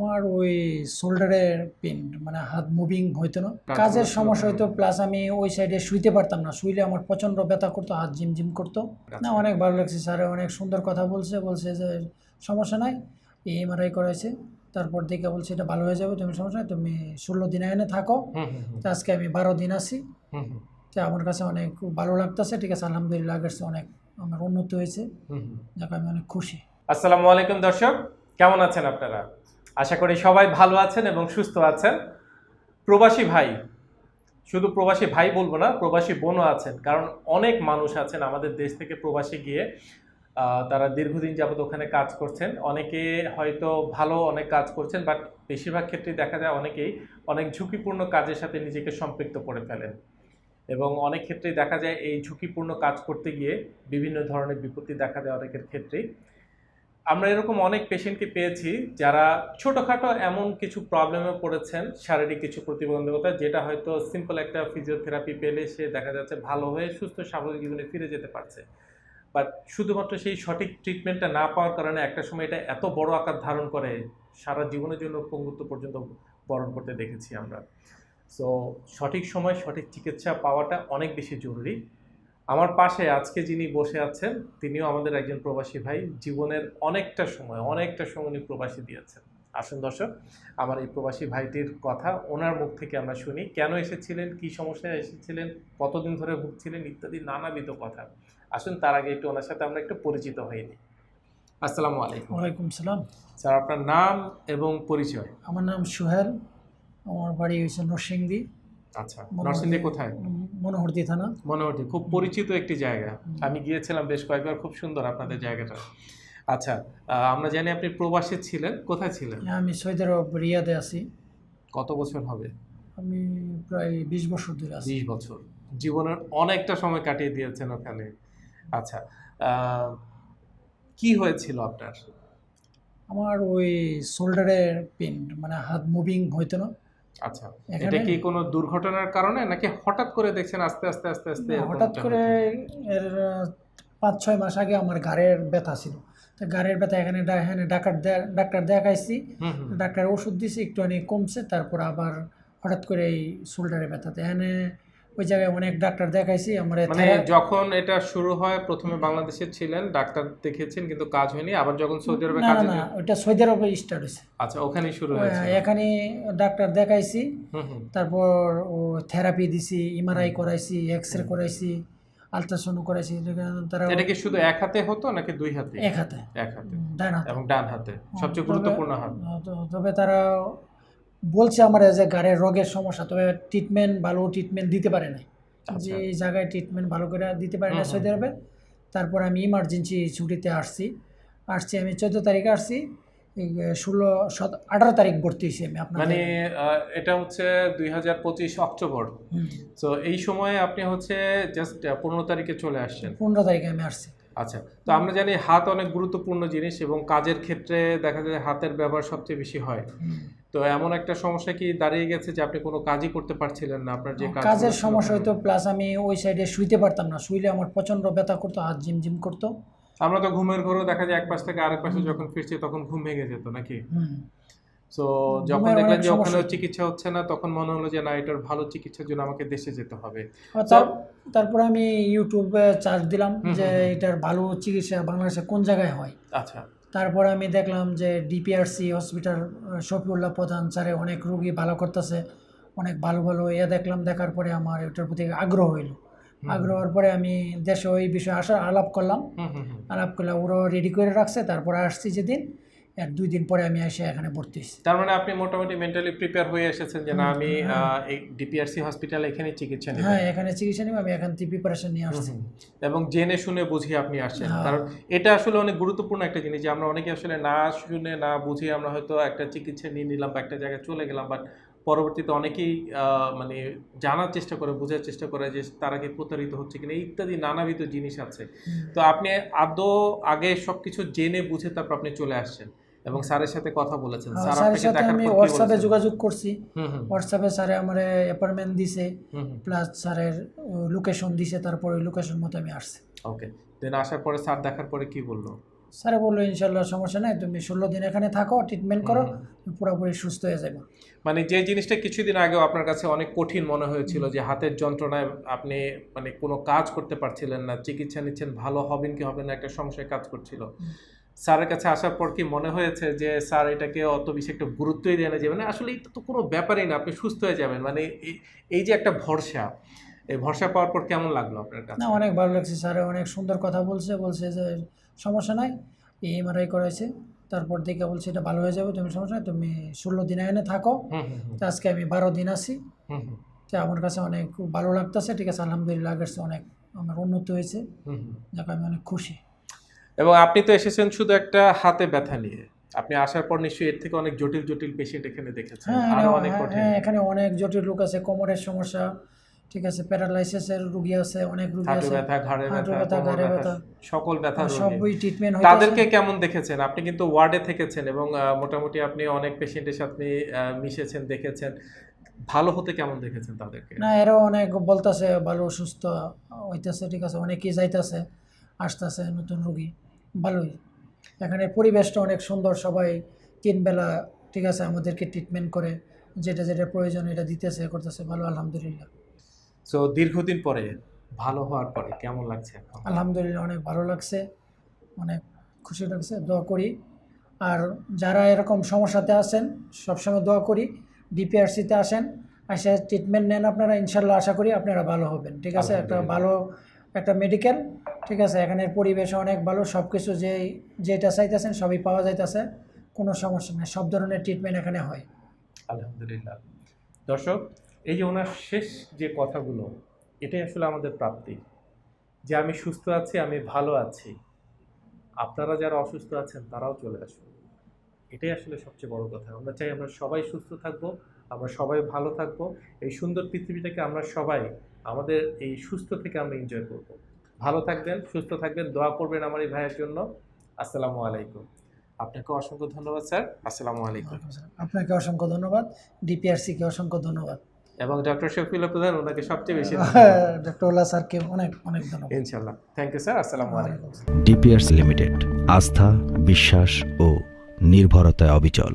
আমার ওই শোল্ডারের পেন মানে হাত মুভিং হইতো না। কাজের সমস্যা হইতো প্লাস আমি ওই সাইডে শুইতে পারতাম না। শুইলে আমার প্রচণ্ড ব্যথা করতো হাত জিম জিম করতো না অনেক ভালো লাগছে স্যার অনেক সুন্দর কথা বলছে বলছে যে সমস্যা নাই এমআরআই করাইছে। তারপর দেখে বলছে এটা ভালো হয়ে যাবে তুমি সমস্যা নাই তুমি ষোলো দিন এনে থাকো। তো আজকে আমি বারো দিন হুম, তো আমার কাছে অনেক ভালো লাগতেছে ঠিক আছে আলহামদুলিল্লাহ আগের অনেক আমার উন্নতি হয়েছে। যাকে আমি অনেক খুশি। আসসালামু আলাইকুম দর্শক কেমন আছেন আপনারা? আশা করি সবাই ভালো আছেন এবং সুস্থ আছেন। প্রবাসী ভাই, শুধু প্রবাসী ভাই বলব না, প্রবাসী বোনও আছেন। কারণ অনেক মানুষ আছেন আমাদের দেশ থেকে প্রবাসী গিয়ে। তারা দীর্ঘদিন যাবত ওখানে কাজ করছেন। অনেকে হয়তো ভালো অনেক কাজ করছেন, বাট বেশিরভাগ ক্ষেত্রেই দেখা যায় অনেকেই অনেক ঝুঁকিপূর্ণ কাজের সাথে নিজেকে সম্পৃক্ত করে ফেলেন। এবং অনেক ক্ষেত্রেই দেখা যায় এই ঝুঁকিপূর্ণ কাজ করতে গিয়ে বিভিন্ন ধরনের বিপত্তি দেখা যায় অনেকের ক্ষেত্রেই। আমরা এরকম অনেক পেশেন্টকে পেয়েছি যারা ছোটোখাটো এমন কিছু প্রবলেমে পড়েছেন, শারীরিক কিছু প্রতিবন্ধকতা, যেটা হয়তো সিম্পল একটা ফিজিওথেরাপি পেলে সে দেখা যাচ্ছে ভালো হয়ে সুস্থ, স্বাভাবিক জীবনে ফিরে যেতে পারছে। বাট শুধুমাত্র সেই সঠিক ট্রিটমেন্টটা না পাওয়ার কারণে একটা সময় এটা এত বড় আকার ধারণ করে, সারা জীবনের জন্য পঙ্গুত্ব পর্যন্ত বরণ করতে দেখেছি আমরা। সো সঠিক সময় সঠিক চিকিৎসা পাওয়াটা অনেক বেশি জরুরি। আমার পাশে আজকে যিনি বসে আছেন তিনিও আমাদের একজন প্রবাসী ভাই। জীবনের অনেকটা সময় অনেকটা সময় উনি প্রবাসী দিয়েছেন। আসুন দর্শক আমার এই প্রবাসী ভাইটির কথা ওনার মুখ থেকে আমরা শুনি। কেন এসেছিলেন? কি সমস্যায় এসেছিলেন? কতদিন ধরে ভুগছিলেন? ইত্যাদি নানাবিধ কথা। আসুন তার আগে একটু ওনার সাথে আমরা একটু পরিচিত হইনি আসসালামু আলাইকুম। ওয়ালাইকুম সালাম। স্যার আপনার নাম এবং পরিচয়? আমার নাম সোহেল। আমার বাড়ি হয়েছে নরসিংদী। আচ্ছা নরসিংদী কোথায়? মনোহরদি থানা? মনোহরটি খুব পরিচিত একটি জায়গা। আমি গিয়েছিলাম বেশ কয়েকবার খুব সুন্দর আপনাদের জায়গাটা। আচ্ছা আমরা জানি আপনি প্রবাসী ছিলেন কোথায় ছিলেন? আমি সৌদি আরব রিয়াদে আছি। কত বছর হবে? আমি প্রায় বিশ বছর ধরে আছি। বিশ বছর। জীবনের অনেকটা সময় কাটিয়ে দিয়েছেন ওখানে। আচ্ছা কি হয়েছিল আপনার? আমার ওই শোল্ডারের পেন মানে হাত মুভিং হইতো না। আচ্ছা এটা কি কোনো দুর্ঘটনার কারণে নাকি হঠাৎ করে দেখছেন আস্তে আস্তে আস্তে আস্তে হঠাৎ করে এর পাঁচ ছয় মাস আগে আমার গাড়ের ব্যথা ছিল। তো গাড়ের ব্যথা এখানে এখানে ডাক্তার ডাক্তার দেখাইছি। ডাক্তার ওষুধ দিছে একটুখানি কমছে তারপর আবার হঠাৎ করে এই শোল্ডারে ব্যথাতে। এখানে ওই জায়গায় অনেক ডাক্তার দেখাইছি আমার মানে যখন এটা শুরু হয় প্রথমে বাংলাদেশে ছিলেন ডাক্তার দেখেছেন কিন্তু কাজ হয়নি। আবার যখন সৌদি আরবে কাজে না ওইটা সৌদি আরবে স্টার্ট হয়েছে। আচ্ছা ওখানেই শুরু হয়েছে। এখানে ডাক্তার দেখাইছি তারপর ও থেরাপি দিছি এমআরআই করাইছি এক্স রে করাইছি আলট্রাসাউন্ড করাইছি তারা এটা কি শুধু এক হাতে হতো নাকি দুই হাতে? এক হাতে। এক হাতে। ডান হাতে। এবং ডান হাতে। সবচেয়ে গুরুত্বপূর্ণ হাত। তবে তারা বলছে আমার যে গাড়ির রোগের সমস্যা তবে ট্রিটমেন্ট ভালো ট্রিটমেন্ট দিতে পারে না আচ্ছা। যে এই জায়গায় ট্রিটমেন্ট ভালো করে দিতে পারে না সৌদি আরবে তারপর আমি ইমার্জেন্সি ছুটিতে আসছি। আসছি আমি চোদ্দ তারিখে আসছি। ষোলো সত আঠারো তারিখ ভর্তি হয়েছি আমি আপনার মানে এটা হচ্ছে দুই হাজার পঁচিশ অক্টোবর। তো এই সময়ে আপনি হচ্ছে জাস্ট পনেরো তারিখে চলে আসছেন। পনেরো তারিখে আমি আসছি। আচ্ছা তো আমরা জানি হাত অনেক গুরুত্বপূর্ণ জিনিস এবং কাজের ক্ষেত্রে দেখা যায় হাতের ব্যবহার সবচেয়ে বেশি হয়। তো এমন একটা সমস্যা কি দাঁড়িয়ে গেছে যে আপনি কোনো কাজই করতে পারছিলেন না? আপনার যে কাজের সমস্যা ওখানে? হতো প্লাস আমি ওই সাইডে শুইতে পারতাম না। শুইলে আমার প্রচণ্ড ব্যথা করতো হাত করতো। আমরা তো ঘুমের ঘরেও দেখা যায় এক পাশ থেকে আরেক পাশে যখন ফিরছি তখন ঘুম ভেঙে যেত নাকি? তো যখন দেখলেন যে হচ্ছে। চিকিৎসা হচ্ছে না তখন মনে হলো যে না এটার ভালো চিকিৎসার জন্য আমাকে দেশে যেতে হবে। তার- তারপর আমি ইউটিউবে চার্জ দিলাম যে। এটার ভালো চিকিৎসা বাংলাদেশে কোন জায়গায় হয়? আচ্ছা। তারপর আমি দেখলাম যে ডিপিআরসি হসপিটাল শফিউল্লাহ প্রধান স্যারে অনেক রুগী ভালো করতেছে অনেক ভালো ভালো ইয়ে দেখলাম দেখার পরে আমার এটার প্রতি আগ্রহ হইল। আগ্রহ হওয়ার পরে আমি দেশে ওই বিষয়ে আসার আলাপ করলাম। আলাপ করলাম ওরাও রেডি করে রাখছে তারপরে আসছি যেদিন এর দুই দিন পরে আমি এসে এখানে ভর্তি হয়েছি তার মানে আপনি মোটামুটি মেন্টালি প্রিপেয়ার হয়ে এসেছেন যে না আমি। এই ডিপিআরসি হসপিটাল এখানে চিকিৎসা নিই হ্যাঁ এখানে চিকিৎসা নিব আমি এখান থেকে প্রিপারেশন নিয়ে আসছি। এবং জেনে শুনে বুঝি আপনি আসছেন হ্যাঁ। কারণ এটা আসলে অনেক গুরুত্বপূর্ণ একটা জিনিস যে আমরা অনেকে আসলে না শুনে না বুঝিয়ে আমরা হয়তো একটা চিকিৎসা নিয়ে নিলাম বা একটা জায়গায় চলে গেলাম বাট পরবর্তীতে অনেকেই মানে জানার চেষ্টা করে বোঝার চেষ্টা করে যে তারা কি প্রতারিত হচ্ছে কিনা ইত্যাদি নানাবিধ জিনিস আছে। তো আপনি আদৌ আগে সবকিছু জেনে বুঝে তারপর আপনি চলে আসছেন এবং স্যারের সাথে কথা বলেছেন। স্যার আপনাকে সাথে দেখার আমি হোয়াটসঅ্যাপে যোগাযোগ করছি। হোয়াটসঅ্যাপে স্যারে আমার অ্যাপয়েন্টমেন্ট দিছে প্লাস স্যারের লোকেশন দিছে তারপর ওই লোকেশন মতো আমি আসছি। ওকে দেন আসার পরে স্যার দেখার পরে কি বলল? স্যারে বলল ইনশাল্লাহ সমস্যা নাই তুমি ষোলো দিন এখানে থাকো ট্রিটমেন্ট করো পুরোপুরি সুস্থ হয়ে যাবে। মানে যে জিনিসটা কিছুদিন আগেও আপনার কাছে অনেক কঠিন মনে হয়েছিল যে হাতের যন্ত্রণায় আপনি মানে কোনো কাজ করতে পারছিলেন না চিকিৎসা নিচ্ছেন ভালো হবেন কি হবে না একটা সংশয় কাজ করছিল। স্যারের কাছে আসার পর কি মনে হয়েছে যে স্যার এটাকে অত বেশি একটা গুরুত্বই দেয় না যে মানে আসলে এটা তো কোনো ব্যাপারই না আপনি সুস্থ হয়ে যাবেন মানে এই- এই যে একটা ভরসা এই ভরসা পাওয়ার পর কেমন লাগল আপনার কাছে? না অনেক ভালো লাগছে স্যার অনেক সুন্দর কথা বলছে বলছে যে সমস্যা নাই এমআরআই করাইছে। তারপর দেখে বলছে এটা ভালো হয়ে যাবে তুমি সমস্যা নাই তুমি ষোলো দিন এনে থাকো। আজকে আমি বারো দিন তো আমার কাছে অনেক ভালো লাগতেছে ঠিক আছে আলহামদুলিল্লাহ আগের অনেক আমার উন্নতি হয়েছে। যাকে আমি অনেক খুশি। এবং আপনি তো এসেছেন শুধু একটা হাতে ব্যথা নিয়ে। আপনি আসার পর নিশ্চয়ই এর থেকে অনেক জটিল জটিল পেশেন্ট এখানে দেখেছেন। হ্যাঁ আরও অনেক হ্যাঁ, কঠিন। হ্যাঁ এখানে অনেক জটিল রোগ আছে কোমরের সমস্যা ঠিক আছে প্যারালাইসিসের রুগী আছে অনেক রুগী আছে। ব্যথা ঘাড়ে ব্যথা ঘাড়ে ব্যথা। সকল ব্যথা আর সবই ট্রিটমেন্ট হয় তাদেরকে কেমন দেখেছেন? আপনি কিন্তু ওয়ার্ডে থেকেছেন এবং মোটামুটি আপনি অনেক পেশেন্টের সাথে মিশেছেন দেখেছেন। ভালো হতে কেমন দেখেছেন তাদেরকে? না এরাও অনেক বলতাছে ভালো সুস্থ হইতাছে ঠিক আছে। অনেকেই যাইতাছে আসতেছে নতুন রুগী। ভালোই। এখানে পরিবেশটা অনেক সুন্দর সবাই তিন বেলা ঠিক আছে আমাদেরকে ট্রিটমেন্ট করে যেটা যেটা প্রয়োজন এটা দিতেছে করতেছে। ভালো আলহামদুলিল্লাহ। সো দীর্ঘদিন পরে ভালো হওয়ার পরে কেমন লাগছে এখন? আলহামদুলিল্লাহ অনেক ভালো লাগছে। অনেক খুশি লাগছে দোয়া করি। আর যারা এরকম সমস্যাতে আছেন সবসময় দোয়া করি ডিপিআরসিতে আসেন আসে ট্রিটমেন্ট নেন আপনারা ইনশাল্লাহ আশা করি আপনারা ভালো হবেন ঠিক আছে? একটা ভালো একটা মেডিকেল ঠিক আছে? এখানের পরিবেশ অনেক ভালো সব কিছু যে যেটা চাইতেছেন সবই পাওয়া যাইতেছে কোনো সমস্যা নেই সব ধরনের ট্রিটমেন্ট এখানে হয়। আলহামদুলিল্লাহ। দর্শক এই যে ওনার শেষ যে কথাগুলো, এটাই আসলে আমাদের প্রাপ্তি। যে আমি সুস্থ আছি, আমি ভালো আছি। আপনারা যারা অসুস্থ আছেন, তারাও চলে আসুন। এটাই আসলে সবচেয়ে বড় কথা। আমরা চাই আমরা সবাই সুস্থ থাকব, আমরা সবাই ভালো থাকব। এই সুন্দর পৃথিবীটাকে আমরা সবাই, আমাদের এই সুস্থ থেকে আমরা এনজয় করব। ভালো থাকবেন, সুস্থ থাকবেন, দোয়া করবেন আমার এই ভাইয়ের জন্য। আসসালামু আলাইকুম। আপনাকে অসংখ্য ধন্যবাদ, স্যার। আসসালামু আলাইকুম। আপনাকে অসংখ্য ধন্যবাদ। ডিপিআরসিকে অসংখ্য ধন্যবাদ। এবং ডক্টর শফিউল্লাহ প্রধান ওনাকে সবচেয়ে বেশি ডক্টর ওলা স্যারকে অনেক অনেক ধন্যবাদ। ইনশাল্লাহ থ্যাংক ইউ স্যার আসসালামু আলাইকুম। ডিপিআরস লিমিটেড আস্থা বিশ্বাস ও নির্ভরতায় অবিচল।